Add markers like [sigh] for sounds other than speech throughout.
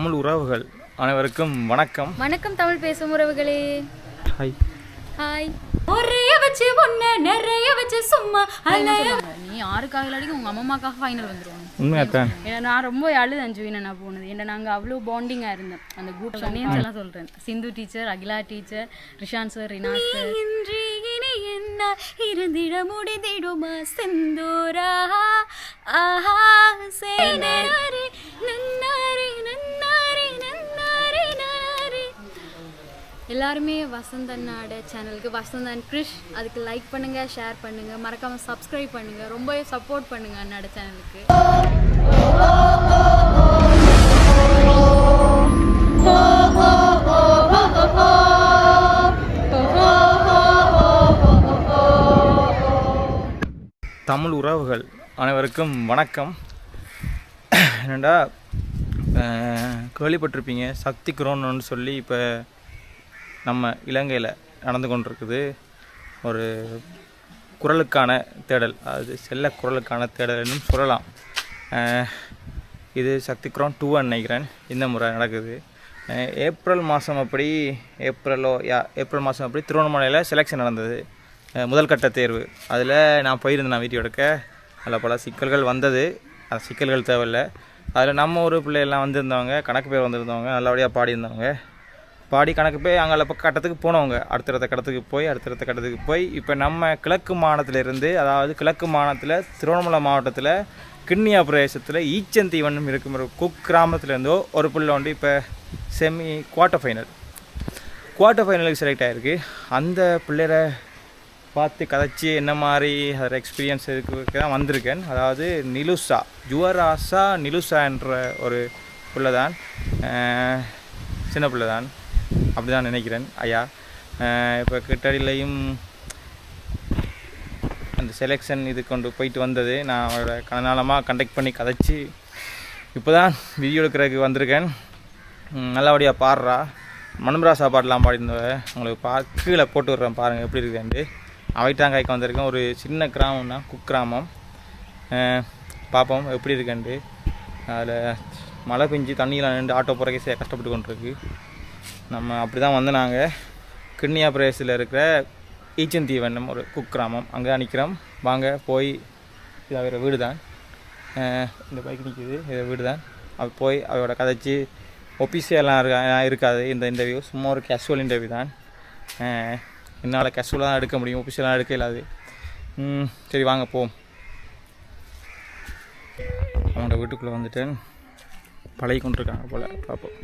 தமிழ் உறவுகள் அனைவருக்கும் வணக்கம். வணக்கம் தமிழ் பேசும் உறவுகளே. ஹாய் ஹாய் நிறைய வச்சு ஒண்ணு நிறைய வச்சு சும்மா அலைய. நீ யாருக்காக இல்லாடிக்கும் உங்க அம்மாக்காக ஃபைனல் வந்துருவாங்க. உண்மையாத்தான். ஏன்னா நான் ரொம்ப அழுது அஞ்சு வீணை நான் போனது. ஏன்னா நாங்கள் அவ்வளோ பாண்டிங்காக இருந்தோம். அந்த குரூப் நேம்ஸ் எல்லாம் சொல்கிறேன் Sindhu teacher Akila teacher Rishan sir Rina sir இன்றி என்ன? இருந்திட முடிந்திடுமா செந்தூரா? ஆஹா சேனாரி நன்னாரே நன்னாரே நன்னாரே நாரே எல்லாருமே வசந்த் அண்ணாட சேனலுக்கு வசந்த் அண்ட் கிரிஷ். அதுக்கு லைக் பண்ணுங்கள் ஷேர் பண்ணுங்கள் மறக்காமல் சப்ஸ்கிரைப் பண்ணுங்கள் ரொம்பவே சப்போர்ட் பண்ணுங்கள் அண்ணாட சேனலுக்கு தமிழ் உறவுகள் அனைவருக்கும் வணக்கம். என்னடா கேள்விப்பட்டிருப்பீங்க சக்தி குரோன்னு சொல்லி இப்போ நம்ம இலங்கையில் நடந்து கொண்டிருக்குது ஒரு குரலுக்கான தேடல். அது செல்ல குரலுக்கான தேடல்னு சொல்லலாம். இது சக்தி குரோன் டூ நினைக்கிறேன். இந்த முறை நடக்குது. ஏப்ரல் மாதம் அப்படி ஏப்ரலோ யா ஏப்ரல் மாதம் அப்படி திருவண்ணாமலையில் செலெக்ஷன் நடந்தது. முதல் கட்ட தேர்வு. அதில் நான் போயிருந்தேன் நான் வீட்டு எடுக்க. அதில் பல சிக்கல்கள் வந்தது. அந்த சிக்கல்கள் தேவையில்லை. அதில் நம்ம ஒரு பிள்ளையெல்லாம் வந்திருந்தவங்க கணக்கு பேர் வந்திருந்தவங்க நல்லபடியாக பாடியிருந்தவங்க. பாடி கணக்கு போய் அங்கே பக்க கட்டத்துக்கு போனவங்க. அடுத்தடுத்த கட்டத்துக்கு போய் அடுத்தடுத்த கட்டத்துக்கு போய் இப்போ நம்ம கிழக்கு மாநிலத்திலிருந்து அதாவது கிழக்கு மாநிலத்தில் திருவண்ணாமலை மாவட்டத்தில் கிண்ணியா பிரதேசத்தில் ஈச்சந்தீவனம் இருக்கும் ஒரு குக் கிராமத்துலேருந்தோ ஒரு பிள்ளை வந்து இப்போ செமி குவார்ட்டர் ஃபைனல் குவார்ட்டர் ஃபைனலுக்கு செலக்ட் ஆகிருக்கு அந்த பிள்ளையரை பார்த்து கதைச்சி என்ன மாதிரி அதோட எக்ஸ்பீரியன்ஸ் இருக்கு தான் வந்திருக்கேன். அதாவது நிலுசா ஜுவராசா நிலுசா என்ற ஒரு பிள்ளை தான் சின்ன பிள்ளை தான் அப்படி தான் நினைக்கிறேன் ஐயா. இப்போ கிட்டடியிலையும் அந்த செலெக்ஷன் இது கொண்டு போயிட்டு வந்தது. நான் அவரோட கனநாளமாக கண்டக்ட் பண்ணி கதைச்சி இப்போ தான் வீடியோ எடுக்கிறதுக்கு வந்திருக்கேன். நல்லபடியாக பாடுறா. மனம்ராசா பாட்டெலாம் பாடியிருந்தவ உங்களுக்கு பா கீழே போட்டு விட்றேன் பாருங்கள் எப்படி இருக்குதுன்ட்டு. அவைட்டாங்காய்க்கு வந்திருக்கேன். ஒரு சின்ன கிராமம்னா குக்கிராமம். பார்ப்போம் எப்படி இருக்குன்ட்டு. அதில் மழை பெஞ்சு தண்ணியில் நின்று ஆட்டோ போகிறக்கே கஷ்டப்பட்டு கொண்டிருக்கு. நம்ம அப்படி தான் வந்து நாங்கள் கிண்ணியா பிரதேசத்தில் இருக்கிற ஈச்சந்தீவனம் ஒரு குக்கிராமம். அங்கே தான் நிற்கிறோம் வாங்க போய் இது அவரோட வீடு தான் இந்த பைக் நிற்கிது இது வீடு தான் அது போய் அவரோட கதைச்சி ஒப்பிசியெல்லாம் இருக்கா இருக்காது. இந்த இன்டர்வியூ சும்மா ஒரு கேஷுவல் இன்டர்வியூ தான். என்னால் கேஷுவலாக தான் எடுக்க முடியும் ஒஃபிஷியலாக எடுக்க இல்லாது. ம், சரி வாங்க போம் அவனோட வீட்டுக்குள்ளே வந்துட்டேன். பழகி கொண்டிருக்காங்க போல் பார்ப்போம்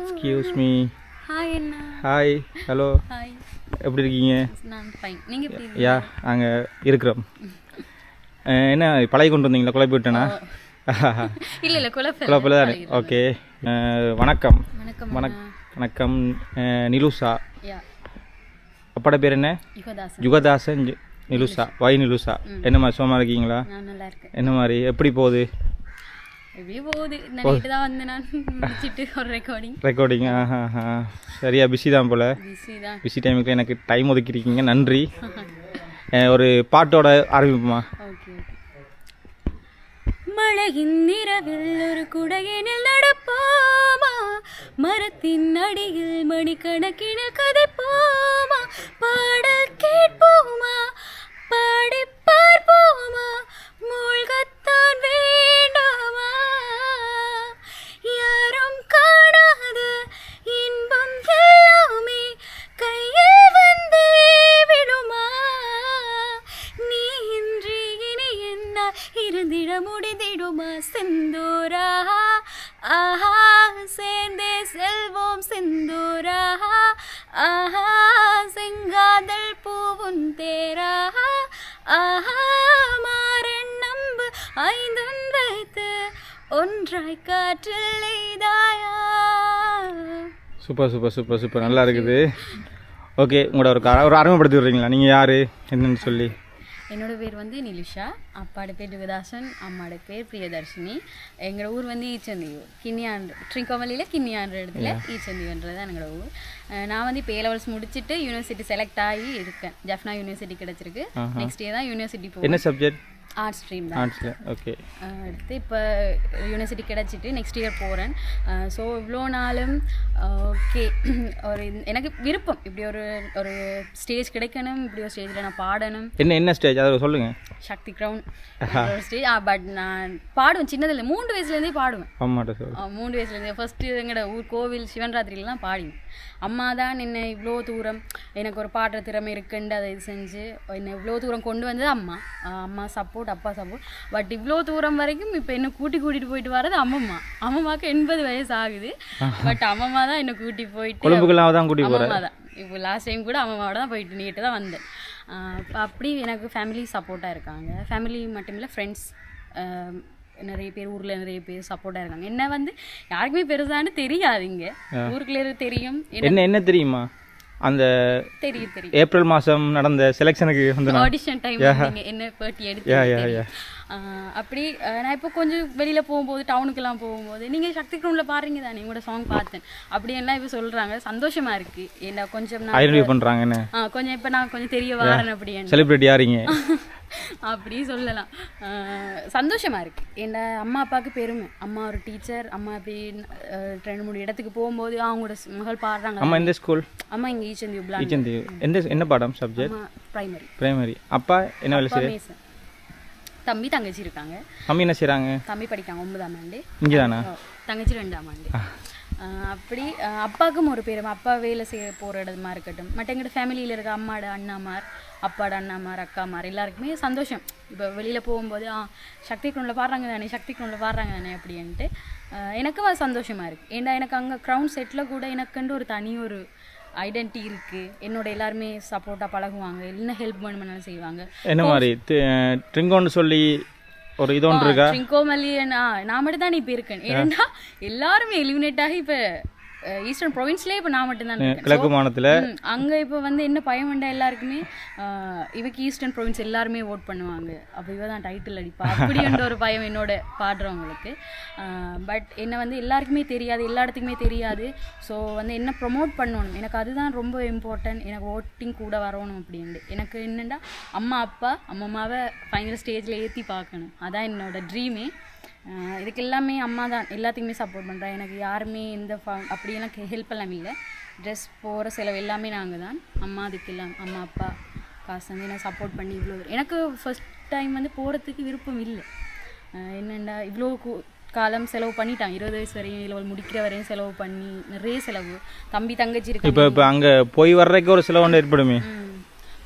எக்ஸ்கியூஸ் மீ ஹாய் அண்ணா. ஹாய் ஹலோ ஹாய் எப்படி இருக்கீங்க? நான் ஃபைன் நீங்க எப்படி? யா நாங்கள் இருக்கிறோம். என்ன பழகி கொண்டு வந்தீங்களா? குழப்பி விட்டேனா? [laughs] இல்ல இல்ல குழப்பம் குழப்பில் தானே? ஓகே வணக்கம். வணக்கம் வணக் வணக்கம் நிலுசா. அப்பாட பேர் என்ன? யுகதாசன். நிலுசா. வை நிலுசா. என்ன மாதிரி சும்மா இருக்கீங்களா? என்ன மாதிரி எப்படி போகுது? ரெக்கார்டிங் சரியா பிஸி தான் போல். பிஸி டைமுக்கு எனக்கு டைம் ஒதுக்கியிருக்கீங்க. நன்றி. [laughs] ஒரு பாட்டோட ஆரம்பிப்போமா? ஓகே மழையின் ஒரு குடையினில் நடப்போமா? மரத்தின் அடியில் மணிக்கணக்கினில் கதைப்போமா? பாடல் கேட்போமா? பாடி பார்ப்போமா சூப்பர் சூப்பர் சூப்பர் சூப்பர். நல்லா இருக்குது. ஓகே உங்களோட ஒரு ஒரு அறிமுகப்படுத்தி விடுறீங்களா நீங்கள் யார்? என்னன்னு சொல்லி. என்னோட பேர் வந்து நிலிஷா. அப்பாவோட பேர் யுகதாசன் அம்மாவோட பேர் பிரியதர்ஷினி. எங்களோட ஊர் வந்து ஈச்சந்தியூர். கிண்ணியாண்டு ட்ரிங்கோமலியில் கிண்ணியான்ற இடத்துல ஈச்சந்தியூன்றது தான் எங்களோட ஊர். நான் வந்து இப்போ ஏ லெவல்ஸ் முடிச்சுட்டு யூனிவர்சிட்டி செலக்ட் ஆகி இருக்கேன். ஜஃப்னா யூனிவர்சிட்டி கிடச்சிருக்கு. நெக்ஸ்ட் இயர் தான் யூனிவர்சிட்டி போவேன் என்ன சப்ஜெக்ட் ஆர்ட்ஸ் ஸ்ட்ரீம் தான். ஆர்ட்ஸில் ஓகே அடுத்து இப்போ யூனிவர்சிட்டி கிடச்சிட்டு நெக்ஸ்ட் இயர் போகிறேன் ஸோ இவ்வளோ நாளும் ஓகே [clears throat] ஒரு எனக்கு விருப்பம். இப்படி ஒரு ஒரு ஸ்டேஜ் கிடைக்கணும் இப்படி ஒரு ஸ்டேஜில் நான் பாடணும். என்ன என்ன ஸ்டேஜ் அதை சொல்லுங்கள் சக்தி க்ரௌன் ஒரு ஸ்டேஜ் பட் நான் பாடுவேன் சின்னதில் மூன்று வயசுலேருந்தே பாடுவேன். அம்மாட்ட சொல் ஆ, மூணு வயசுலேருந்து. ஃபஸ்ட்டு எங்களோட ஊர் கோவில் சிவன் ராத்திரிலாம் பாடினேன். அம்மா தான் என்னை இவ்வளோ தூரம் எனக்கு ஒரு பாடுற திறமை இருக்குன்னு அதை இது செஞ்சு என்னை இவ்வளோ தூரம் கொண்டு வந்தது அம்மா. அம்மா சப்போர்ட் அப்பா சப்போர்ட் பட் இவ்வளோ தூரம் வரைக்கும் இப்போ என்ன கூட்டி கூட்டிகிட்டு போயிட்டு வர்றது அம்மம்மா. அம்மம்மாவுக்கு எண்பது வயசு ஆகுது. பட் அம்மம்மா தான் என்னை கூட்டி போயிட்டு தான் கூட்டி போகிறேன் அம்மம்மா தான். இப்போ லாஸ்ட் டைம் கூட அம்மாவோட தான் போயிட்டு நீட்டு தான் வந்தேன். அப்படி எனக்கு ஃபேமிலி சப்போர்ட்டாக இருக்காங்க. ஃபேமிலி மட்டும் இல்லை ஃப்ரெண்ட்ஸ் நிறைய பேர் ஊரில் நிறைய பேர் சப்போர்ட்டாக இருக்காங்க. என்ன வந்து யாருக்குமே பெருசான்னு தெரியாதுங்க ஊருக்குள்ளே தெரியும். என்ன என்ன தெரியுமா? அந்த ஏப்ரல் மாதம் நடந்த செலெக்ஷனுக்கு வந்து ஆடிஷன் டைம் என்ன பேட்டி எடுத்து அப்படி நான் இப்போ கொஞ்சம் வெளியில் போகும்போது டவுனுக்கெல்லாம் போகும்போது நீங்கள் சக்தி க்ரௌண்டில் பாருங்க தானே உங்களோட சாங் பார்த்தேன். அப்படியெல்லாம் இப்போ சொல்கிறாங்க சந்தோஷமா இருக்கு. என்ன கொஞ்சம் நான் ஐடென்டிஃபை பண்ணுறாங்க என்ன ஆ, கொஞ்சம் இப்போ நான் கொஞ்சம் தெரிய வாரேன் அப்படின்னு. செலிப்ரிட்டி யாரிங்க [laughs] அப்படி சொல்லலாம். ஆஹ் சந்தோஷமா இருக்கு. என் அம்மா அப்பாவுக்கு பெருமை. அம்மா ஒரு டீச்சர் அம்மா இப்படி ரெண்டு மூணு இடத்துக்கு போகும்போது அவங்களோட மகள் பாடுறாங்க. அம்மா எந்த ஸ்கூல் அம்மா இங்கே ஈச்சந்தி உப்லான் ஈச்சந்தி எந்த என்ன பாடம் சப்ஜெக்ட் பிரைமரி பிரைமரி அப்பா என்ன வேலை அப்பா செய்ய மேசன் தம்பி தங்கச்சி இருக்காங்க. மம்மி என்ன செய்கிறாங்க தம்பி படிக்காங்க ஒன்பதாம் ஆண்டு. இங்கே தானா தங்கச்சி ரெண்டாம் ஆண்டு. அப்படி அப்பாவுக்கும் ஒரு பெருமை அப்பா வேலை செய்ய போகிற இடமா இருக்கட்டும். மற்ற எங்களோட ஃபேமிலியில் இருக்க அம்மாட அண்ணாமார் அப்பாட அண்ணாமார் அக்காமார் எல்லாருக்குமே சந்தோஷம். இப்போ வெளியில் போகும்போது ஆ சக்தி குண்டில் பாடுறாங்க தானே சக்தி குண்டில் பாடுறாங்க தானே அப்படின்ட்டு எனக்கும் அது சந்தோஷமாக இருக்குது ஏன்னா எனக்கு அங்கே க்ரௌண்ட் செட்டில் கூட எனக்குண்டு ஒரு தனி ஒரு ஐடென்டிட்டி இருக்குது என்னோட எல்லாருமே சப்போர்ட்டாக பழகுவாங்க. என்ன ஹெல்ப் பண்ணணும்னாலும் செய்வாங்க. என்ன மாதிரி? ட்ரிங்கோன்னு சொல்லி ஒரு இது ஒன்று இருக்கா? ட்ரிங்கோமல்லி நான் மட்டும் தான் இப்போ இருக்கேன். ஏன்னா எல்லாருமே எலிமினேட் ஆகி இப்போ ஈஸ்டர்ன் ப்ரொவின்ஸ்லேயே இப்போ நான் மட்டும் தான் இருக்கேன். கிழக்கு மாநிலத்தில்? அங்க இப்போ வந்து என்ன பயம் வேண்டாம் எல்லாருக்குமே இவக்கு ஈஸ்டர்ன் ப்ரொவின்ஸ் எல்லாருமே ஓட் பண்ணுவாங்க. அப்போ இவ தான் டைட்டில் அடிப்பா. அப்படின்ற ஒரு பயம் என்னோட பாடுறவங்களுக்கு. பட் என்ன வந்து எல்லாருக்குமே தெரியாது எல்லா இடத்துக்குமே தெரியாது. ஸோ வந்து என்ன ப்ரொமோட் பண்ணணும்? எனக்கு அதுதான் ரொம்ப இம்பார்ட்டன்ட் எனக்கு ஓட்டிங் கூட வரணும் அப்படின்ட்டு. எனக்கு என்னென்னா அம்மா அப்பா அம்மம்மாவை ஃபைனல் ஸ்டேஜில் ஏற்றி பார்க்கணும். அதான் என்னோட ட்ரீமே இதுக்கு எல்லாமே அம்மா தான் எல்லாத்துக்குமே சப்போர்ட் பண்ணுறேன் எனக்கு யாருமே எந்த ஃப- அப்படியெல்லாம் ஹெல்ப் எல்லாம் இல்லை. ட்ரெஸ் போகிற செலவு எல்லாமே நாங்கள் தான். அம்மா அதுக்கு எல்லாம் அம்மா அப்பா காசு வந்து எனக்கு சப்போர்ட் பண்ணி இவ்வளோ. எனக்கு ஃபர்ஸ்ட் டைம் வந்து போகிறதுக்கு விருப்பம் இல்லை. என்னண்டா இவ்வளோ காலம் செலவு பண்ணிட்டான். இருபது வயசு வரையும் இல்லை முடிக்கிற வரையும் செலவு பண்ணி நிறைய செலவு. தம்பி தங்கச்சி இப்போ இருக்காங்க. இப்போ அங்கே போய் வர்றதுக்கு ஒரு சில ஒன்று ஏற்படுமே.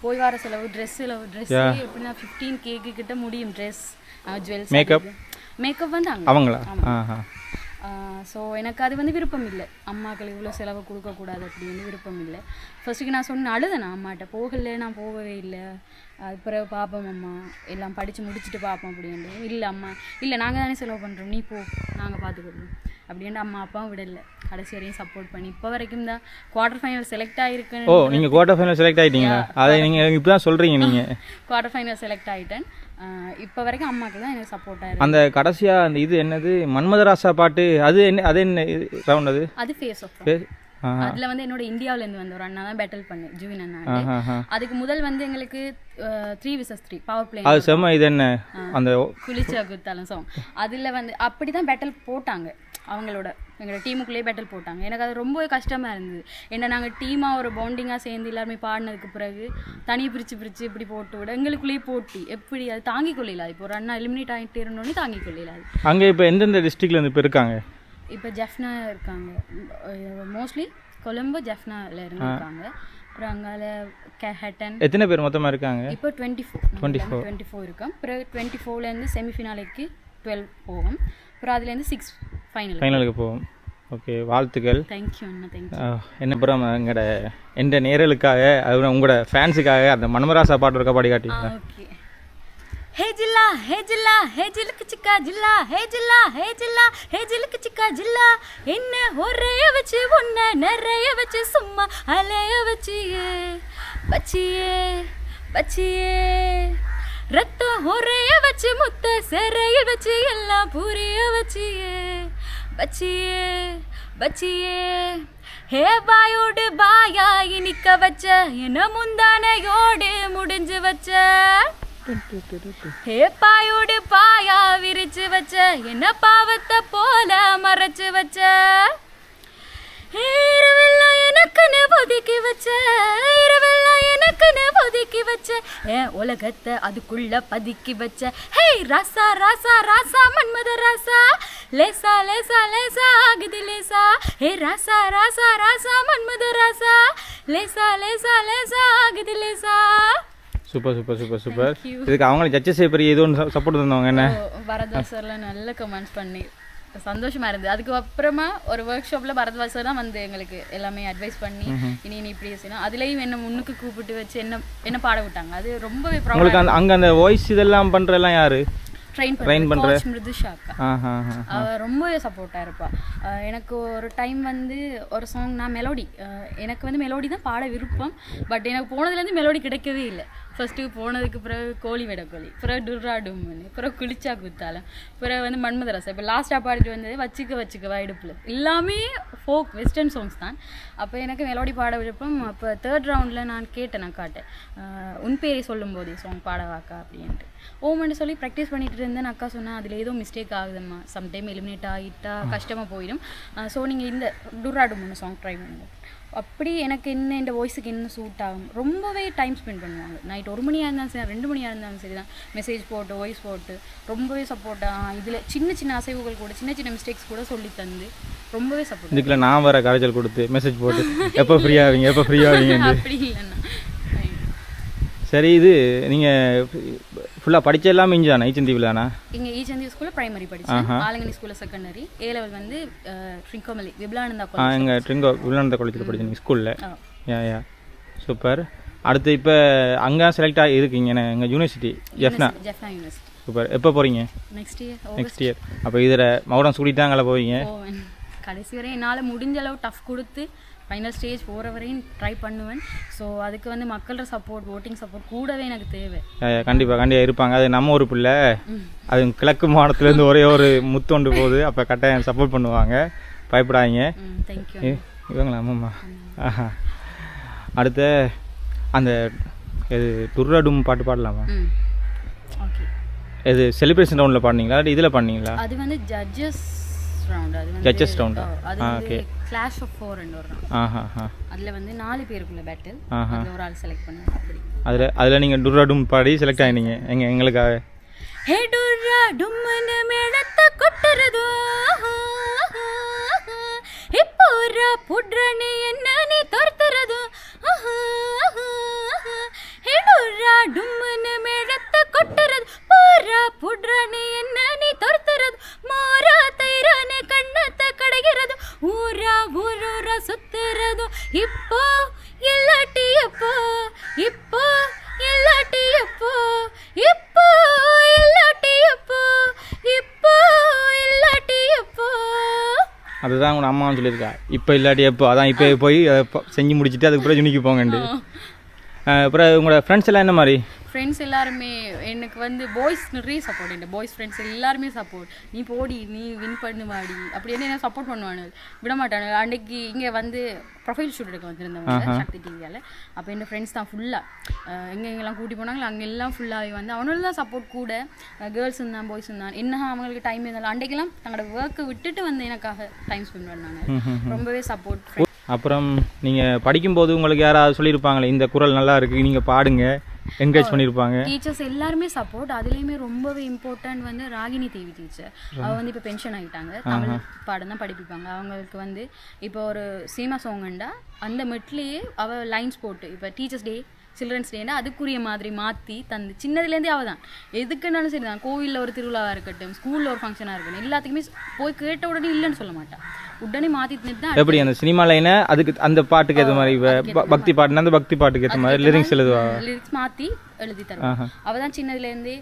போய் வர செலவு ட்ரெஸ் செலவு ட்ரெஸ் எப்படின்னா ஃபிஃப்டீன் கேக்கு கிட்ட முடியும் ட்ரெஸ் ஜுவல்ஸ் Makeup? மேக்கப் வந்து அவங்களா? ஸோ எனக்கு அது வந்து விருப்பம் இல்லை. அம்மாக்கள் இவ்வளோ செலவு கொடுக்கக்கூடாது அப்படின்னு விருப்பம் இல்லை. ஃபர்ஸ்ட்டுக்கு நான் சொன்னேன் அழுதேன் அம்மாட்ட போகல நான் போகவே இல்லை. அது பிறகு பார்ப்போம் அம்மா. எல்லாம் படித்து முடிச்சுட்டு பார்ப்போம் அப்படின்ட்டு. இல்லை அம்மா. இல்லை நாங்கள் தானே செலவு பண்ணுறோம் நீ போ. நாங்கள் பார்த்துக்கிறோம் அப்படின்ட்டு அம்மா அப்பாவும் விடல. கடைசி வரையும் சப்போர்ட் பண்ணி. இப்போ வரைக்கும் தான் குவார்டர் ஃபைனல் செலக்ட் ஓ ஆகிருக்குன்னு நீங்கள் குவார்டர் ஃபைனல் செலக்ட் ஆகிட்டீங்களா அதை நீங்கள் இப்போ தான் சொல்கிறீங்க நீங்கள் குவார்டர் [laughs] ஃபைனல் செலக்ட் ஆகிட்டேன் இப்போ வரைக்கும் அம்மாக்கு தான் எனக்கு சப்போர்ட்டாக அந்த கடைசியாக அந்த இது என்னது? மன்மதராசா பாட்டு அது என்ன அது என்ன ரவுண்ட் அது? அது ஃபேஸ் ஆஃப் அதுல வந்து என்னோட இந்தியாவுல இருந்து வந்த ஒரு அண்ணா தான் பேட்டில் பண்ணு ஜூவின் அண்ணா. அதுக்கு முதல் வந்து எங்களுக்கு three wishes three power play அது செம்ம இது என்ன? அந்த குளிச்ச குத்தாலும் சாங் அதில் வந்து அப்படி தான் பேட்டில் போட்டாங்க. அவங்களோட எங்களோட டீமுக்குள்ளேயே பேட்டில் போட்டாங்க. எனக்கு அது ரொம்ப கஷ்டமாக இருந்தது. ஏன்னா நாங்கள் டீமாக ஒரு பவுண்டிங்காக சேர்ந்து எல்லாருமே பாடினதுக்கு பிறகு தனி பிரித்து பிரித்து இப்படி போட்டு விட எங்களுக்குள்ளேயே போட்டி. எப்படி அது தாங்கிக் கொள்ளலாது இப்போ ஒரு அண்ணா எலிமினேட் ஆகிட்டு இருந்தோடனே தாங்கிக் கொள்ளலாது அங்கே இப்போ எந்தெந்த டிஸ்ட்ரிக்ட்ல இருந்து இப்போ இருக்காங்க? இப்போ ஜெஃப்னா இருக்காங்க. மோஸ்ட்லி கொலம்போ ஜெஃப்னால இருந்து இருக்காங்க. அப்புறம் அங்கால கேஹட்டன் எத்தனை பேர் மொத்தமாக இருக்காங்க? இப்போ டுவெண்ட்டி ஃபோர் டுவெண்ட்டி ஃபோர் இருக்கும். அப்புறம் டுவெண்ட்டி ஃபோர்லேருந்து செமிஃபினாலுக்கு டுவெல் போகும் அப்புறம் அதுலேருந்து சிக்ஸ் ஃபைனல் ஃபைனலுக்கு போவோம். ஓகே வாழ்த்துக்கள். தேங்க்யூ அண்ணா என்ன அப்புறம் எங்களோட எந்த நேரலுக்காக அதுவும் உங்களோட ஃபேன்ஸுக்காக அந்த மனமராசா பாட்டு இருக்க பாடி காட்டிங்க ஓகே ஹே ஜில்லா ஹே ஜில்லா ஹே ஜிலுக்கு சிக்கா ஜில்லா ஹே ஜில்லா ஹே ஜில்லா ஹே ஜிலுக்கு சிக்கா ஜில்லா என்ன ஒரே வச்சு ஒன்ன நிறைய வச்சு சும்மா அலைய வச்சியே பச்சியே பச்சியே ரத்தம் உரைய வச்சு முத்த சிறையில் வச்சு எல்லாம் புரிய வச்சியே வச்சியே வச்சியே. ஹே பாயோடு பாயா நிக்க வச்ச என்ன முந்தானையோடு முடிஞ்சு வச்ச. ஹே பாயோடு பாயா விரிச்சு வச்ச என்ன பாவத்தை போல மறைச்சு வச்ச. ஹே, இரவெல்லாம் எனக்குன்னு ஒதுக்கி வச்ச இரவெல்லாம் எனக்குன்னு ஒதுக்கி வச்ச ஏன் உலகத்தை அதுக்குள்ள பதுக்கி வச்ச. ஹே ராசா ராசா ராசா மன்மத ராசா. லேசா லேசா லேசா ஆகுது லேசா. ஹே ராசா ராசா ராசா மன்மத ராசா. லேசா லேசா லேசா ஆகுது லேசா. Super super super super. இதுக்கு அவங்கள ஜட்ஜஸ் பெரிய ஏதோ ஒன்று சப்போர்ட் தந்தவங்க என்ன? பரத்வாஜ் சார்லாம் நல்ல கமெண்ட்ஸ் பண்ணி சந்தோஷமா இருந்தது. அதுக்கு அப்புறமா ஒரு ஒர்க் ஷாப்ல பரத்வாஜ் சார் தான் வந்து எங்களுக்கு எல்லாமே அட்வைஸ் பண்ணி இனி நீ இப்படி செய்யணும். அதுலயும் என்ன முன்னுக்கு கூப்பிட்டு வச்சு என்ன என்ன பாட விட்டாங்க? அது ரொம்பவே உங்களுக்கு அந்த அங்கே அந்த வாய்ஸ் இதெல்லாம் பண்ணுறதெல்லாம் யாரு? ட்ரெயின் train பண்ற- பண்ணி மிருதுஷா அக்கா ஆஹா ஆஹா அவ ரொம்பவே சப்போர்ட்டாக இருப்பா. அஹ் எனக்கு ஒரு டைம் வந்து ஒரு சாங் நான் மெலோடி எனக்கு வந்து மெலோடி தான் பாட விருப்பம். பட் எனக்கு போனதுலேருந்து மெலோடி கிடைக்கவே இல்லை. ஃபஸ்ட்டு போனதுக்கு பிறகு கோழி வெட கோழி பிறகு டுர்ரா டும்னு பிறகு குளிச்சா குத்தாலம் பிறகு வந்து மன்மத ரசம் இப்போ லாஸ்ட்டாக பாடிட்டு வந்தது வச்சுக்க வச்சுக்கவா இடுப்பில். எல்லாமே ஃபோக் வெஸ்டர்ன் சாங்ஸ் தான். அப்போ எனக்கு மெலோடி பாட விருப்பம். அப்போ தேர்ட் ரவுண்டில் நான் கேட்டேன் நான் காட்டேன். உன் பேரை சொல்லும்போது சாங் பாடவாக்கா அப்படின்ட்டு. ஓமன்னு சொல்லி ப்ராக்டிஸ் பண்ணிட்டு இருந்தேன் அக்கா சொன்னால் அதில் ஏதோ மிஸ்டேக் ஆகுதும்மா. சம்டைம் எலிமினேட் ஆகிட்டா கஷ்டமாக போயிடும். ஸோ நீங்கள் இந்த டுராடு மூணு சாங் ட்ரை பண்ணுங்க. அப்படி எனக்கு என்ன இந்த வாய்ஸுக்கு என்ன சூட் ஆகும். ரொம்பவே டைம் ஸ்பெண்ட் பண்ணுவாங்க. நைட் ஒரு மணியாக இருந்தாலும் சரி ரெண்டு மணியாக இருந்தாலும் சரி தான். மெசேஜ் போட்டு வாய்ஸ் போட்டு ரொம்பவே சப்போர்ட்டாக இதில் சின்ன சின்ன அசைவுகள் கூட சின்ன சின்ன மிஸ்டேக்ஸ் கூட சொல்லி தந்து ரொம்பவே சப்போர்ட் இதுக்குள்ள நான் வர கரைச்சல் கொடுத்து மெசேஜ் போட்டு எப்போ ஃப்ரீ ஆவீங்க எப்போ ஃப்ரீ ஆவீங்க [laughs] அப்படி இல்லைண்ணா. சரி இது நீங்கள் ஃபுல்லாக படிச்ச எல்லாமே இங்கே தானே ஈச்சந்தீவில் தானே? இங்கே ஈச்சந்தி ஸ்கூலில் ப்ரைமரி படித்தேன் ஆலங்கனி ஸ்கூலில் செகண்டரி ஏ லெவல் வந்து ட்ரிங்கோமலி விப்லானந்தா காலேஜ் எங்கள் ட்ரிங்கோ விவேகானந்தா காலேஜில் படிச்சீங்க ஸ்கூலில். யா யா சூப்பர் அடுத்து இப்போ அங்கே செலக்ட் ஆகி இருக்கீங்க எங்கள் university Jaffna Jaffna university super எப்போ போகிறீங்க நெக்ஸ்ட் இயர் நெக்ஸ்ட் இயர் அப்போ இதில் மகுடம் சொல்லிட்டாங்களா போவீங்க? கடைசி வரை என்னால் முடிஞ்ச அளவு டஃப் கொடுத்து ஃபைனல் ஸ்டேஜ் போகிற வரையும் ட்ரை பண்ணுவேன். ஸோ அதுக்கு வந்து மக்களோட சப்போர்ட் ஓட்டிங் சப்போர்ட் கூடவே எனக்கு தேவை. கண்டிப்பாக கண்டிப்பாக இருப்பாங்க. அது நம்ம ஒரு பிள்ளை. அது கிழக்கு மாநிலத்துலேருந்து ஒரே ஒரு முத்தொண்டு போகுது. அப்போ கட்டாயம் சப்போர்ட் பண்ணுவாங்க. பயப்படாதீங்க. தேங்க்யூ இவங்களா ஆமாம்மா ஆஹா. அடுத்த அந்த இது துர்ராடும் பாட்டு பாடலாமா? இது செலிப்ரேஷன் ரவுண்டில் பாடினீங்களா? இல்லை இதில் பாடினீங்களா? அது வந்து ஜட்ஜஸ் ரவுண்ட் அது வந்து Judges round. ஆ? ஓ, அது ஆ, வந்து okay. கிளாஷ் ஆஃப் ஃபோர் ரெண்டு வரும் ஆஹா அதில் வந்து நாலு பேருக்குள்ள பேட்டில். அதில் ஒரு ஆள் செலக்ட் பண்ணுவேன் அப்படி. அதில் அதில் நீங்கள் டுர்ராடும் பாடி செலக்ட் ஆகினீங்க எங்க எங்களுக்காக. ஹே டுர்ரா டும்மன மேளத்த கொட்டுறதோ? அம்மாவும் சொல்லியிருக்கா. இப்போ இல்லாட்டி எப்போ அதான் இப்போ போய் செஞ்சு முடிச்சுட்டு அதுக்கு பிறகு யூனிக்கு போங்கண்டு அப்புறம் உங்களோட ஃப்ரெண்ட்ஸ் எல்லாம் என்ன மாதிரி? ஃப்ரெண்ட்ஸ் எல்லாருமே எனக்கு வந்து பாய்ஸ் நிறைய சப்போர்ட் என் பாய்ஸ் ஃப்ரெண்ட்ஸ் எல்லாருமே சப்போர்ட் நீ போடி நீ வின் பண்ணு வாடி அப்படி என்ன சப்போர்ட் பண்ணுவானு விட மாட்டானு அன்னைக்கு இங்கே வந்து ப்ரொஃபைல் ஷூட் எடுக்க வந்திருந்தவங்க சக்தி டிவியால் அப்போ என் ஃப்ரெண்ட்ஸ் தான் ஃபுல்லாக எங்கே எங்கெல்லாம் கூட்டி போனாங்களோ அங்கே எல்லாம் ஃபுல்லாகவே வந்து அவனும் தான் சப்போர்ட் கூட. கேர்ள்ஸ் இருந்தான் பாய்ஸ் இருந்தான். என்ன அவங்களுக்கு டைம் இருந்தாலும் அன்றைக்கெல்லாம் தங்களோட ஒர்க்கை விட்டுட்டு வந்து எனக்காக டைம் ஸ்பெண்ட் பண்ணாங்க ரொம்பவே சப்போர்ட் அப்புறம் நீங்கள் படிக்கும்போது உங்களுக்கு யாராவது சொல்லியிருப்பாங்களே இந்த குரல் நல்லா இருக்குது நீங்கள் பாடுங்க. என்கரேஜ் பண்ணியிருப்பாங்க டீச்சர்ஸ் எல்லாருமே சப்போர்ட் அதுலேயுமே ரொம்பவே இம்பார்ட்டன்ட் வந்து ராகினி தேவி டீச்சர் அவ வந்து இப்போ பென்ஷன் ஆகிட்டாங்க தமிழ் பாடம் தான் படிப்பிப்பாங்க. அவங்களுக்கு வந்து இப்போ ஒரு சீமா சாங்கண்டா அந்த மெட்லேயே அவ லைன்ஸ் போட்டு இப்போ டீச்சர்ஸ் டே சில்ட்ரன்ஸ் டேனா அதுக்குரிய மாதிரி மாற்றி தந்து சின்னதுலேருந்தே அவள் தான் எதுக்குனாலும் சரி தான் கோவிலில் ஒரு திருவிழாவாக இருக்கட்டும் ஸ்கூலில் ஒரு ஃபங்க்ஷனாக இருக்கட்டும் எல்லாத்துக்குமே போய் கேட்ட உடனே இல்லைன்னு சொல்ல மாட்டான் உடனே மாற்றி தான் எப்படி அந்த சினிமா லைனை அதுக்கு அந்த பாட்டுக்கு ஏற்ற மாதிரி பக்தி பாட்டுனா அந்த பக்தி பாட்டுக்கு ஏற்ற மாதிரி லிரிக்ஸ் எழுதுவா? லிரிக்ஸ் மாற்றி எழுதி தருவாங்க அவ தான் சின்னதுலேருந்தே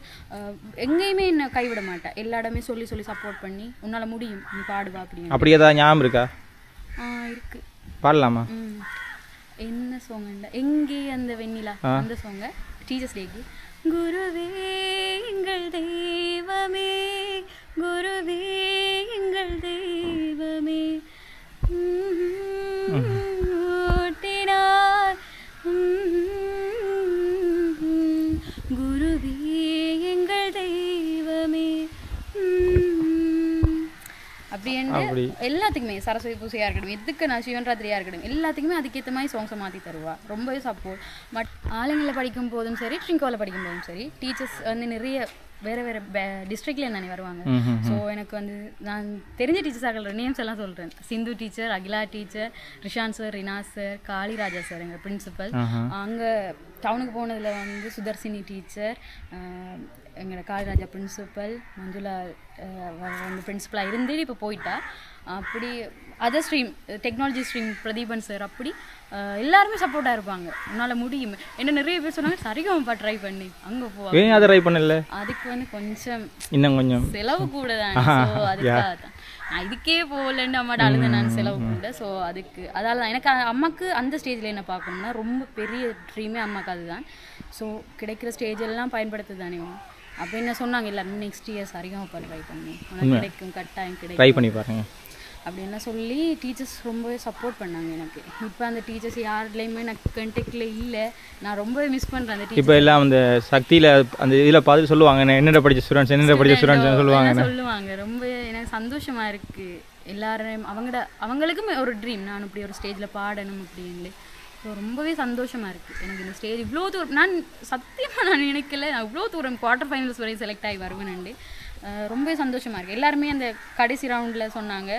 எங்கேயுமே என்ன கைவிட மாட்டா. எல்லா இடமே சொல்லி சொல்லி சப்போர்ட் பண்ணி உன்னால முடியும் நீ பாடுவா அப்படின்னு. அப்படி ஏதாவது ஞாபகம் இருக்கா? இருக்கு. பாடலாமா? என்ன சாங் எங்கே அந்த வெண்ணிலா? அந்த சாங்க டீச்சர்ஸ் டேக்கு குருவே எங்கள் தெய்வமே குருவே எங்கள் தெய்வமே. ஊட்டினார். குருவே எங்கள் தெய்வமே அப்படி அப்படி. எல்லாத்துக்குமே சரஸ்வதி பூஜையாக இருக்கட்டும் எதுக்கு நான் சிவன் ராத்திரியாக இருக்கட்டும் எல்லாத்துக்குமே அதுக்கேற்ற மாதிரி சாங்ஸை மாற்றி தருவா. ரொம்பவே சப்போர்ட் பட் ஆளுங்களை படிக்கும் போதும் சரி ட்ரிங்கோவில் படிக்கும் போதும் சரி டீச்சர்ஸ் வந்து நிறைய வேறு வேறு டிஸ்ட்ரிக்ட்லேயே தானே வருவாங்க. ஸோ எனக்கு வந்து நான் தெரிஞ்ச டீச்சர்ஸ் ஆகிற நேம்ஸ் எல்லாம் சொல்கிறேன் Sindhu teacher Akila teacher Rishan sir Rinas sir Kaliraja sir எங்கள் பிரின்சிபல் அங்கே டவுனுக்கு போனதில் வந்து சுதர்சினி டீச்சர் எங்களோட காளிராஜா பிரின்சிபல் மஞ்சுளா வந்து பிரின்சிபலாக இருந்து இப்போ போயிட்டா. அப்படி other stream technology stream Pratheepan sir அப்படி எல்லாருமே சப்போர்ட்டாக இருப்பாங்க. உன்னால் முடியும். என்ன நிறைய பேர் சொன்னாங்க சரிகமப்பா ட்ரை பண்ணி. அங்கே போ. ஏன் அதை ட்ரை பண்ணல? அதுக்கு வந்து கொஞ்சம் இன்னும் கொஞ்சம். செலவு கூட தான். அதுக்காக தான். நான் இதுக்கே போகலன்னு அம்மாட்ட அழுத நான் செலவு கூட. ஸோ அதுக்கு அதால தான். எனக்கு அம்மாக்கு அந்த ஸ்டேஜில் என்ன பார்க்கணும்னா ரொம்ப பெரிய ட்ரீமே அம்மாக்கு அதுதான். ஸோ கிடைக்கிற ஸ்டேஜ் எல்லாம் அப்போ என்ன சொன்னாங்க எல்லாருமே நெக்ஸ்ட் இயர் சரிகமப்பா ட்ரை பண்ணி. உனக்கு கிடைக்கும் கட்டாயம் கிடைக்கும். ட்ரை பண்ணி பாருங்க. அப்படின்லாம் சொல்லி டீச்சர்ஸ் ரொம்பவே சப்போர்ட் பண்ணாங்க எனக்கு. இப்போ அந்த டீச்சர்ஸ் யாருலேயுமே எனக்கு கண்டெக்டில் இல்லை. நான் ரொம்பவே மிஸ் பண்ணுறேன் அந்த இப்போ எல்லாம் அந்த சக்தியில் அந்த இதில் பார்த்துட்டு சொல்லுவாங்க என்ன என்னென்ன படிச்ச ஸ்டூடெண்ட்ஸ் என்னென்ன படிச்ச ஸ்டூடெண்ட்ஸ் சொல்லுவாங்க. சொல்லுவாங்க. ரொம்ப எனக்கு சந்தோஷமா இருக்கு. எல்லாரும் அவங்களோட அவங்களுக்கும் ஒரு ட்ரீம் நான் இப்படி ஒரு ஸ்டேஜில் பாடணும் அப்படின்னு. ஸோ ரொம்பவே சந்தோஷமா இருக்கு. எனக்கு இந்த ஸ்டேஜ் இவ்வளோ தூரம் நான் சத்தியமாக நான் நினைக்கல நான் இவ்வளோ தூரம் குவார்ட்டர் ஃபைனல்ஸ் வரையும் செலக்ட் ஆகி வருவேன்ண்டு ரொம்பவே சந்தோஷமா இருக்கு. எல்லாருமே அந்த கடைசி ரவுண்டில் சொன்னாங்க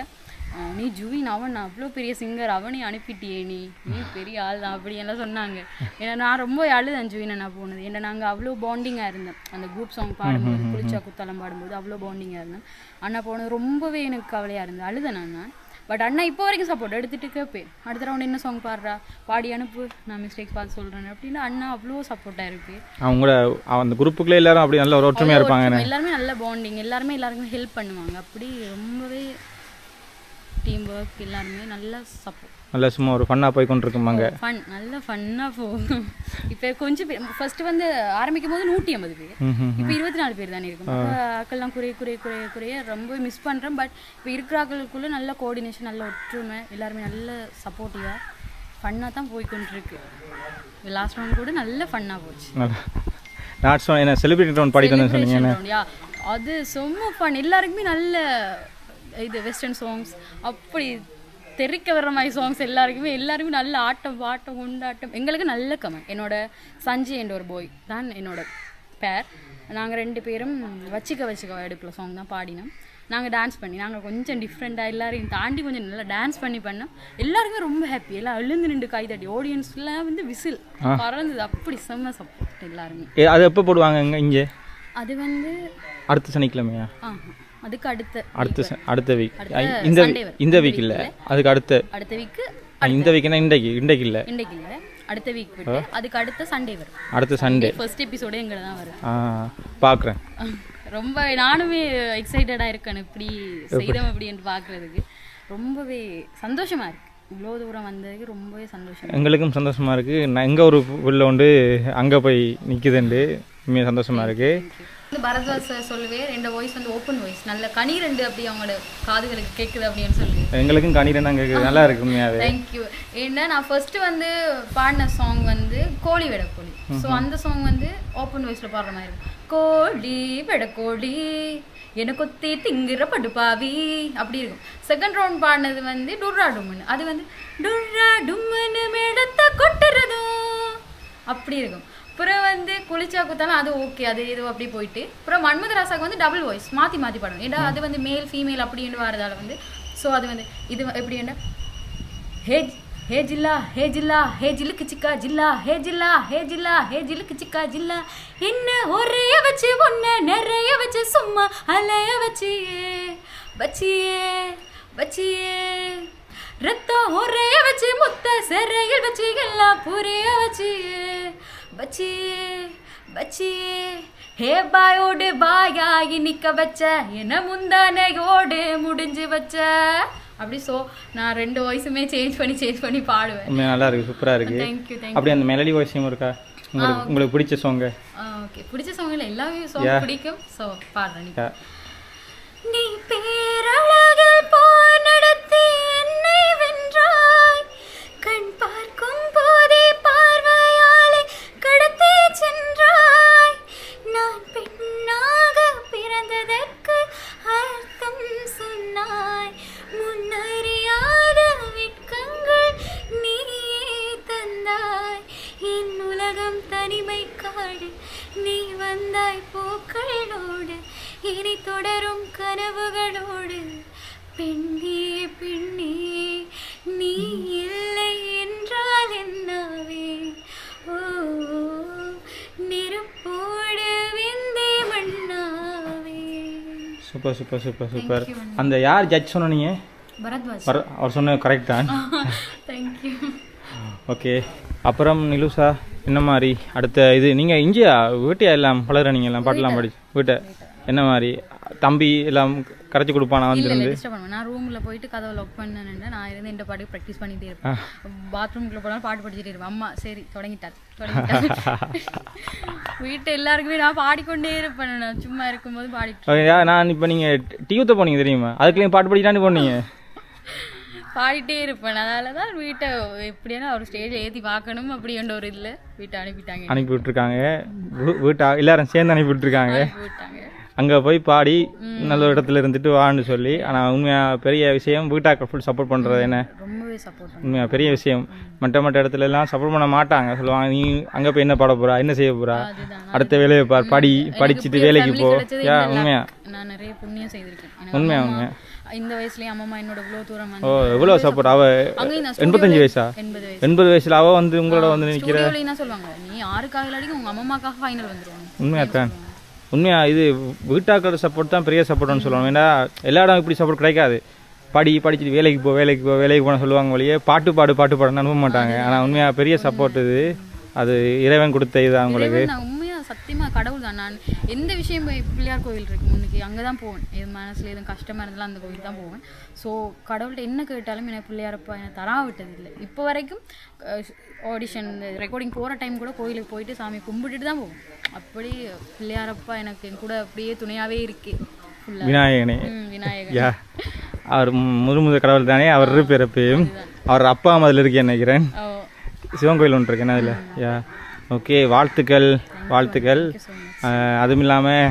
நீ ஜுவின் அவன் அவ்வளோ பெரிய சிங்கர் அவனையும் அனுப்பிட்டியே நீ. நீ பெரிய ஆள் தான் அப்படி எல்லாம் சொன்னாங்க. ஏன்னா நான் ரொம்ப அழுதேன் ஜுவினை நான் போனது. ஏன்னா நாங்கள் அவ்வளோ பாண்டிங்காக இருந்தோம். அந்த குரூப் சாங் பாடும்போது குளிச்சா குத்தாலம் பாடும்போது அவ்வளோ பாண்டிங்காக இருந்தேன் அண்ணா போனது ரொம்பவே எனக்கு கவலையாக இருந்தது. அழுதேன் நான் நான். பட் அண்ணா இப்போ வரைக்கும் சப்போர்ட் எடுத்துட்டு கேட்பேன் அடுத்த ரவுண்ட் என்ன சாங் பாடுறா? பாடி அனுப்பு நான் மிஸ்டேக்ஸ் பார்த்து சொல்கிறேன் அப்படின்னு அண்ணா அவ்வளோ சப்போர்ட்டாக இருக்கு. அவங்கள அந்த குரூப்புக்குள்ளே எல்லாரும் அப்படி நல்ல ஒரு ஒற்றுமையாக இருப்பாங்க எல்லாருமே நல்ல பாண்டிங் எல்லாருமே எல்லாருக்குமே ஹெல்ப் பண்ணுவாங்க. அப்படி ரொம்பவே டீம் ஒர்க் எல்லாருமே நல்ல சப்போர்ட் நல்லா சும்மா ஒரு ஃபன்னாக போய் கொண்டிருக்குமாங்க ஃபன் நல்ல ஃபன்னாக போகும் இப்போ கொஞ்சம் பேர் ஃபர்ஸ்ட் வந்து ஆரம்பிக்கும் போது நூற்றி ஐம்பது பேர். இப்போ இருபத்தி நாலு பேர் தானே இருக்கும் ஆக்கள்லாம் குறைய குறைய குறைய குறைய ரொம்ப மிஸ் பண்ணுறேன் பட் இப்போ இருக்கிற ஆக்களுக்குள்ள நல்ல கோஆர்டினேஷன் நல்ல ஒற்றுமை எல்லாருமே நல்ல சப்போர்ட்டிவாக ஃபன்னாக தான் போய்க்கொண்டிருக்கு. லாஸ்ட் ரவுண்ட் கூட நல்ல ஃபன்னாக போச்சு. சொன்ன என்ன செலிபிரிட்டி ரவுண்ட் வந்தேன் சொன்னீங்க. அது செம்ம ஃபன் எல்லாருக்குமே நல்ல இது வெஸ்டர்ன் சாங்ஸ் அப்படி தெறிக்க வர்ற மாதிரி சாங்ஸ் எல்லாருக்குமே எல்லாருமே நல்ல ஆட்டம் பாட்டம் கொண்டாட்டம். எங்களுக்கு நல்ல கமெண்ட் என்னோட சஞ்சய் என்ற ஒரு போய் தான் என்னோட பேர் நாங்கள் ரெண்டு பேரும் வச்சிக்க வச்சிக்க எடுப்பில் சாங் தான் பாடினோம். நாங்கள் டான்ஸ் பண்ணி நாங்கள் கொஞ்சம் டிஃப்ரெண்ட்டாக எல்லாரையும் தாண்டி கொஞ்சம் நல்லா டான்ஸ் பண்ணி பண்ணோம். எல்லாருமே ரொம்ப ஹாப்பி எல்லாம் எழுந்து நின்று கை தட்டி ஆடியன்ஸ்லாம் வந்து விசில் பறந்தது. அப்படி செம்ம சப்போர்ட் எல்லாருமே. அது எப்போ போடுவாங்க இங்கே? அது வந்து அடுத்த சனிக்கிழமையா? ஆஹா, அதுக்கு அடுத்த அடுத்த அடுத்த வீக் இந்த. இந்த வீக் இல்லை. அதுக்கு அடுத்த அடுத்த வீக்கு ஆ, இந்த வீக்னா இன்றைக்கு? இன்றைக்கு இல்லை. இன்றைக்கு இல்லை. அடுத்த வீக் விட்டு அதுக்கு அடுத்த சண்டே வரும். அடுத்த சண்டே ஃபர்ஸ்ட் எபிசோடே எங்களை தான் வரும். ஆ பார்க்குறேன் அஹ், ரொம்ப நானுமே எக்ஸைட்டடாக இருக்கேன். இப்படி செய்தோம் அப்படின்னு பார்க்குறதுக்கு ரொம்பவே சந்தோஷமா இருக்கு. இவ்வளோ தூரம் வந்ததுக்கு ரொம்பவே சந்தோஷம் எங்களுக்கும் சந்தோஷமாக இருக்குது நான் எங்கே ஒரு உள்ள உண்டு அங்கே போய் நிற்குதுண்டு உண்மையாக சந்தோஷமாக இருக்குது வந்து பரத்வாஜ் சார் சொல்லுவேன் ரெண்டு வாய்ஸ் வந்து ஓப்பன் வாய்ஸ் நல்ல கனி ரெண்டு அப்படி அவங்களோட காதுகளுக்கு கேட்குது அப்படின்னு சொல்லி எங்களுக்கும் கணிரன் அங்கே நல்லா இருக்கு உண்மையாகவே தேங்க்யூ ஏன்னா நான் ஃபர்ஸ்ட் வந்து பாடின சாங் வந்து கோழி வெட கோழி. ஸோ அந்த சாங் வந்து ஓப்பன் வாய்ஸில் பாடுற மாதிரி இருக்கும். கோழி வெட கோழி எனக்கு கொத்தி திங்குற படுபாவி. அப்படி இருக்கும். செகண்ட் ரவுண்ட் பாடினது வந்து டுர்ரா டும்முன்னு. அது வந்து டுர்ரா டும்முன்னு மேடத்தை கொட்டுறதும். அப்படி இருக்கும். அப்புறம் வந்து குளிச்சா குத்தாலும் அது ஓகே அது ஏதோ அப்படி போயிட்டு. அப்புறம் மன்மத ராசாக்கு வந்து டபுள் வாய்ஸ் மாற்றி மாற்றி பாடணும். ஏன்னா அது வந்து மேல் ஃபீமேல் அப்படின்னு வரதால வந்து ஸோ அது வந்து இது எப்படி என்ன ஹே ஹே ஜில்லா ஹே ஜில்லா ஹே ஜிலுக்கு சிக்கா ஜில்லா ஹே ஜில்லா ஹே ஜில்லா ஹே ஜிலுக்கு சிக்கா ஜில்லா. என்ன ஒரே வச்சு ஒன்று நிறைய வச்சு சும்மா அலைய வச்சியே வச்சியே வச்சியே. ரத்தம் ஒரைய வச்சு முத்த சிறையில் வச்சு எல்லாம் புரிய வச்சியே வச்சியே வச்சியே ஹே பாயோடு பாயாகி நிக்க வச்ச என்ன முந்தானையோடு முடிஞ்சு வச்ச. அப்படி ஸோ நான் ரெண்டு வாய்ஸுமே சேஞ்ச் பண்ணி சேஞ்ச் பண்ணி பாடுவேன். நல்லா இருக்குது சூப்பராக இருக்குது தேங்க்யூ தேங்க்யூ அப்படி அந்த மெலடி வாய்ஸும் இருக்கா? உங்களுக்கு உங்களுக்கு பிடிச்ச சாங்கு ஓகே பிடிச்ச சாங்கில் எல்லா சாங். பிடிக்கும். ஸோ பாடுறேன் நீ. சூப்பர் சூப்பர் சூப்பர் அந்த யார் ஜட்ஜ் சொன்ன நீங்கள் பரத்வாஜ். வர அவர் சொன்ன கரெக்ட் தான். [laughs] ஓகே அப்புறம் நிலுசா என்ன மாதிரி? அடுத்த இது நீங்கள் இங்கேயா? வீட்டையா எல்லாம்? நீங்கள் எல்லாம்? பாட்டெல்லாம் படிச்சு வீட்டை? என்ன மாதிரி? தம்பி எல்லாம் கரைச்சி கொடுப்பானா வந்துருந்து? டிஸ்டர்ப் பண்ணுவேன் நான் ரூம்ல போயிட்டு கதவை லாக் பண்ணேன் நான் இருந்து இந்த பாட்டுக்கு ப்ராக்டிஸ் பண்ணிட்டே இருப்பேன். பாத்ரூம்குள்ள போனாலும் பாட்டு படிச்சுட்டே இருப்பேன். அம்மா சரி தொடங்கிட்டார் தொடங்கிட்டார் [laughs] வீட்டு எல்லாருக்குமே நான் பாடிக்கொண்டே இருப்பேன். நான் சும்மா இருக்கும்போது யா, நான் இப்போ நீங்கள் டியூத்த போனீங்க தெரியுமா? அதுக்குள்ளேயும் பாட்டு படிக்கிறான்னு போனீங்க. [laughs] பாடிட்டே இருப்பேன். அதனால தான் வீட்டை எப்படியான ஒரு ஸ்டேஜ் ஏற்றி பார்க்கணும் அப்படின்ற ஒரு இதில் வீட்டை அனுப்பிட்டாங்க. அனுப்பி விட்ருக்காங்க வீட்டா எல்லாரும் சேர்ந்து அனுப்பி விட்ருக்காங்க அனுப்பி விட்டாங்க. அங்கே போய் பாடி நல்ல இடத்துல இருந்துட்டு வான்னு சொல்லி. ஆனால் உண்மையாக பெரிய விஷயம் வீட்டாக்கள் ஃபுல் சப்போர்ட் பண்ணுறது என்ன? உண்மையாக பெரிய விஷயம். மற்ற மற்ற இடத்துல எல்லாம் சப்போர்ட் பண்ண மாட்டாங்க. சொல்லுவாங்க நீ அங்கே போய் என்ன பாட போறா? என்ன செய்ய போறா? அதுதான். அடுத்த வேலையை பார். படி படிச்சுட்டு வேலைக்கு போ. யா உண்மையா. நான் நிறைய புண்ணியம் செய்திருக்கேன். உண்மையா உண்மையா? இந்த வயசுலயே அம்மா என்னோட இவ்வளோ தூரம் ஓ வந்து எவ்வளோ சப்போர்ட் அவ எண்பத்தஞ்சு வயசா? எண்பது வயசு. எண்பது வயசுல அவ வந்து உங்களோட வந்து என்ன சொல்லுவாங்க நீ யாருக்காக இல்லாட்டிக்கும் உங்க அம்மாக்காக ஃபைனல் வந்துருவாங்க. உண்மையா தான். உண்மையாக இது வீட்டாக்களோட சப்போர்ட் தான் பெரிய சப்போர்ட்னு சொல்லுவாங்க. ஏன்னா எல்லா இடம் இப்படி சப்போர்ட் கிடைக்காது. படி படிச்சுட்டு வேலைக்கு போ வேலைக்கு போ வேலைக்கு போன சொல்லுவாங்க வழியே பாட்டு பாடு பாட்டு பாடுன்னு அனுப்ப மாட்டாங்க. ஆனால் உண்மையாக பெரிய சப்போர்ட் இது. அது இறைவன் கொடுத்த இது அவங்களுக்கு நான் உண்மையா சத்தியமா கடவுள் தான். நான் எந்த விஷயம் போய் பிள்ளையார் கோவில் இருக்கு முன்னுக்கு அங்கே தான் போவேன். எது மனசுல எதுவும் கஷ்டமா இருந்தாலும் அந்த கோவில் தான் போவேன். ஸோ கடவுள்கிட்ட என்ன கேட்டாலும் எனக்கு பிள்ளையாரப்பா என்னை தரா விட்டது இல்லை இப்போ வரைக்கும் ஆடிஷன் ரெக்கார்டிங் போகிற டைம் கூட கோயிலுக்கு போயிட்டு சாமி கும்பிட்டுட்டு தான் போவேன். அப்படி பிள்ளையாரப்பா எனக்கு என் கூட அப்படியே துணையாவே இருக்கு. விநாயகனே. விநாயகர் யா அவர் முழு முதல் கடவுள் தானே அவர் பிறப்பையும் அவர் அப்பா அம்மா அதில் இருக்கேன் நினைக்கிறேன் சிவன் கோயில் ஒன்று இருக்கு என்ன அதில்? யா ஓகே வாழ்த்துக்கள். வாழ்த்துக்கள். அதுவும் இல்லாமல்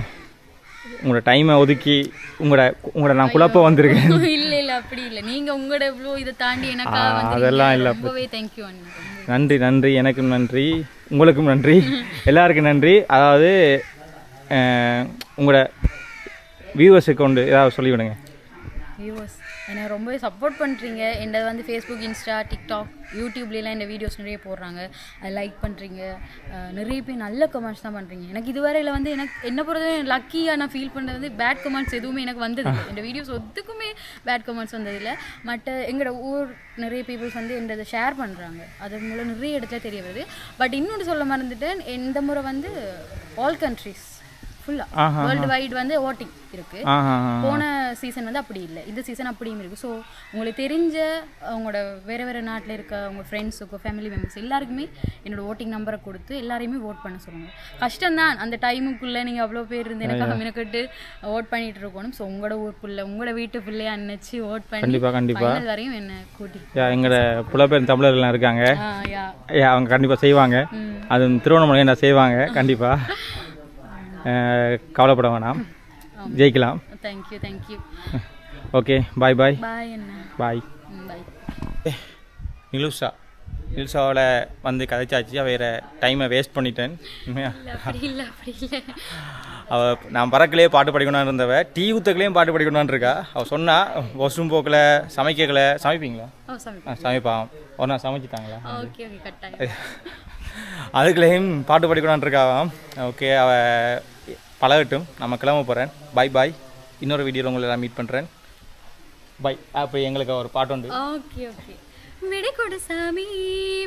உங்களோட டைமை ஒதுக்கி உங்களோட உங்களோட நான் குழப்பம் வந்திருக்கேன். [laughs] இல்ல இல்ல அப்படி இல்ல. நீங்க உங்களோட இவ்வளோ இதை தாண்டி எனக்கா அதெல்லாம் இல்ல. ரொம்பவே தேங்க்யூ நன்றி நன்றி. எனக்கும் நன்றி. உங்களுக்கும் நன்றி. [laughs] எல்லாருக்கும் நன்றி. அதாவது உங்களோட வியூவர்ஸுக்கு கொண்டு ஏதாவது சொல்லிவிடுங்க. வியூவர்ஸ் என்னை ரொம்பவே சப்போர்ட் பண்ணுறீங்க என்னது வந்து ஃபேஸ்புக் இன்ஸ்டா டிக்டாக் யூடியூப்லாம் இந்த வீடியோஸ் நிறைய போடுறாங்க. அதை லைக் பண்ணுறீங்க நிறைய பேர் நல்ல கமெண்ட்ஸ் தான் பண்ணுறீங்க எனக்கு இதுவரையில் வந்து எனக்கு என்ன பொறுத்தவரை லக்கியாக நான் ஃபீல் பண்ணுறது வந்து பேட் கமெண்ட்ஸ் எதுவுமே எனக்கு வந்தது இந்த வீடியோஸ் ஒத்துக்குமே பேட் கமெண்ட்ஸ் வந்ததில்லை மற்ற எங்களோட ஊர் நிறைய பீப்புள்ஸ் வந்து என்னதை ஷேர் பண்ணுறாங்க அது மூலம் நிறைய இடத்துல தெரிய வருது. பட் இன்னொன்று சொல்ல மறந்துட்டேன். இந்த முறை வந்து ஆல் கண்ட்ரீஸ் ஃபுல்லாக. வேர்ல்டு வைட் வந்து ஓட்டிங் இருக்குது போன சீசன் வந்து அப்படி இல்லை. இந்த சீசன் அப்படியும் இருக்கு. ஸோ உங்களுக்கு தெரிஞ்ச உங்களோட வேறு வேறு நாட்டில் இருக்க உங்கள் ஃப்ரெண்ட்ஸுக்கோ ஃபேமிலி மெம்பர்ஸ் எல்லாருக்குமே என்னோட ஓட்டிங் நம்பரை கொடுத்து எல்லாரையுமே ஓட் பண்ண சொல்லுங்கள் கஷ்டம்தான். அந்த டைமுக்குள்ளே நீங்கள் அவ்வளோ பேர் இருந்து எனக்காக மினக்கட்டு ஓட் பண்ணிட்டு இருக்கணும். ஸோ உங்களோட ஊருக்குள்ள உங்களோட வீட்டு பிள்ளையா நினச்சி ஓட் பண்ணி கண்டிப்பா கண்டிப்பா. ஃபைனல் வரையும் என்ன கூட்டி எங்களோட புலப்பெயர் தமிழர்கள்லாம் இருக்காங்க. அவங்க கண்டிப்பாக செய்வாங்க. அது திருவண்ணாமலை நான் செய்வாங்க. கண்டிப்பாக [laughs] கவலைப்பட வேணாம். ஜெயிக்கலாம். Thank you thank you okay bye bye bye என்ன பாய் பாய் நிலுஷா நிலுஷாவில் வந்து கதைச்சாச்சு. வேறு டைமை வேஸ்ட் பண்ணிட்டேன். இல்லை அப்படி அவள் நான் பறக்கலையே பாட்டு படிக்கணும்னு இருந்தவ டீ ஊத்தக்கலையும் பாட்டு படிக்கணும்னு இருக்கா? அவள் சொன்னா வாஷ்ரூம் போக்கில் சமைக்கல. சமைப்பீங்களா? சமைப்பான். ஒரு நாள் சமைச்சிட்டாங்களா? [laughs] அதுக்குள்ளேயும் பாட்டு படிக்கணும்னு இருக்காவாம் ஓகே அவ பழகட்டும். நம்ம கிளம்ப போகிறேன் பாய் பாய் இன்னொரு வீடியோ உங்களை நான் மீட் பண்ணுறேன் பை அப்போ எங்களுக்கு ஒரு பாட்டு உண்டு. ஓகே ஓகே விடை கொடு சாமி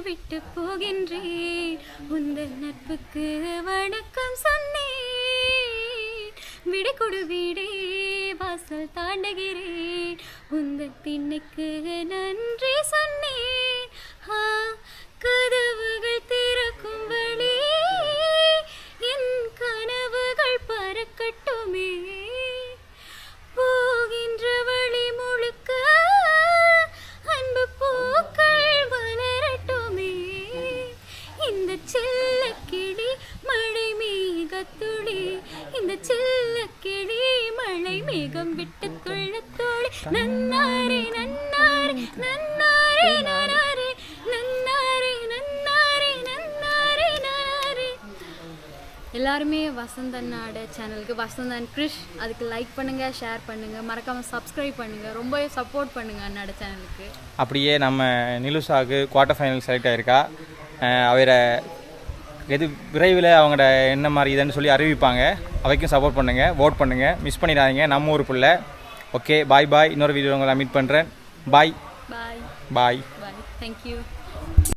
விட்டு போகின்றேன். உங்கள் நட்புக்கு வணக்கம் சொன்னேன். விடை கொடு வீடே வாசல் தாண்டுகிறேன். உங்கள் திண்ணைக்கு நன்றி சொன்னேன். கதவுகள் திறக்கும் வழி என் கனவுகள் பறக்கட்டுமே. Boogie. வசந்த் அண்ணாட சேனலுக்கு வசந்த் அண்ட் கிரிஷ் அதுக்கு லைக் பண்ணுங்க ஷேர் பண்ணுங்க. மறக்காம சப்ஸ்கிரைப் பண்ணுங்க. ரொம்பவே சப்போர்ட் பண்ணுங்க அண்ணாட சேனலுக்கு. அப்படியே நம்ம நிலுசாக்கு குவார்ட்டர் ஃபைனல் செலக்ட் ஆயிருக்கா? அஹ் அவரை எது விரைவில் அவங்களோட என்ன மாதிரி இதுன்னு சொல்லி அறிவிப்பாங்க. அவைக்கும் சப்போர்ட் பண்ணுங்கள் ஓட் பண்ணுங்கள் மிஸ் பண்ணிடாதீங்க நம்ம ஊர் பிள்ளை. ஓகே பாய் பாய் இன்னொரு வீடியோ உங்களை மீட் பண்ணுறேன் பாய் பாய் பாய் பாய் தேங்க்யூ